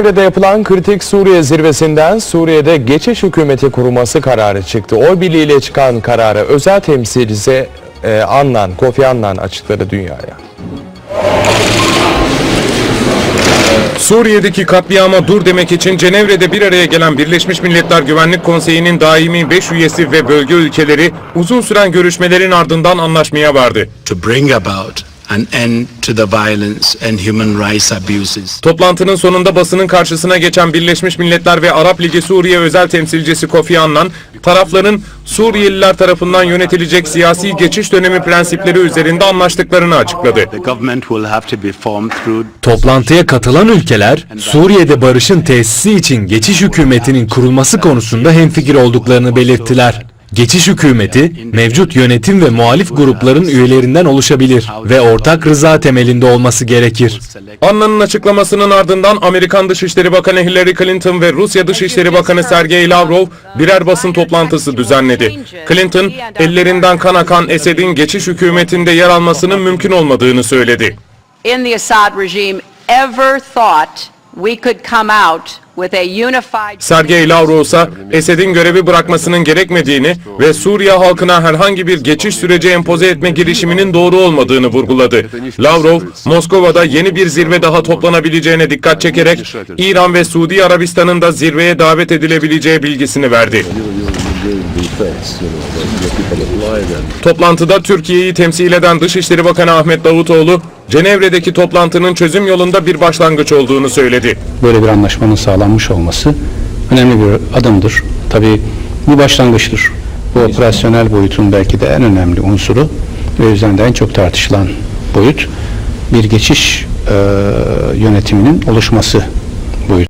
Cenevre'de yapılan kritik Suriye zirvesinden Suriye'de geçiş hükümeti kurulması kararı çıktı. Oy birliğiyle çıkan kararı özel temsilcisi e, Annan, Kofi Annan açıkladı dünyaya. Suriye'deki katliama dur demek için Cenevre'de bir araya gelen Birleşmiş Milletler Güvenlik Konseyi'nin daimi 5 üyesi ve bölge ülkeleri uzun süren görüşmelerin ardından anlaşmaya vardı. to bring about an end to the violence and human rights abuses. Toplantının sonunda basının karşısına geçen Birleşmiş Milletler ve Arap Ligi Suriye özel temsilcisi Kofi Annan, tarafların Suriyeliler tarafından yönetilecek siyasi geçiş dönemi prensipleri üzerinde anlaştıklarını açıkladı. The government will have to be formed through Toplantıya katılan ülkeler, Suriye'de barışın tesisi için geçiş hükümetinin kurulması konusunda hemfikir olduklarını belirttiler. Geçiş hükümeti, mevcut yönetim ve muhalif grupların üyelerinden oluşabilir ve ortak rıza temelinde olması gerekir. Anna'nın açıklamasının ardından Amerikan Dışişleri Bakanı Hillary Clinton ve Rusya Dışişleri Bakanı Sergey Lavrov birer basın toplantısı düzenledi. Clinton, ellerinden kan akan Esed'in geçiş hükümetinde yer almasının mümkün olmadığını söyledi. in the Assad regime ever thought Sergey Lavrov ise Esed'in görevi bırakmasının gerekmediğini ve Suriye halkına herhangi bir geçiş süreci empoze etme girişiminin doğru olmadığını vurguladı. Lavrov, Moskova'da yeni bir zirve daha toplanabileceğine dikkat çekerek İran ve Suudi Arabistan'ın da zirveye davet edilebileceği bilgisini verdi. Toplantıda Türkiye'yi temsil eden Dışişleri Bakanı Ahmet Davutoğlu, Cenevre'deki toplantının çözüm yolunda bir başlangıç olduğunu söyledi. böyle bir anlaşmanın sağlanmış olması önemli bir adımdır. Tabii bu başlangıçtır. Bu operasyonel boyutun belki de en önemli unsuru ve o yüzden de en çok tartışılan boyut bir geçiş eee, yönetiminin oluşması boyutu.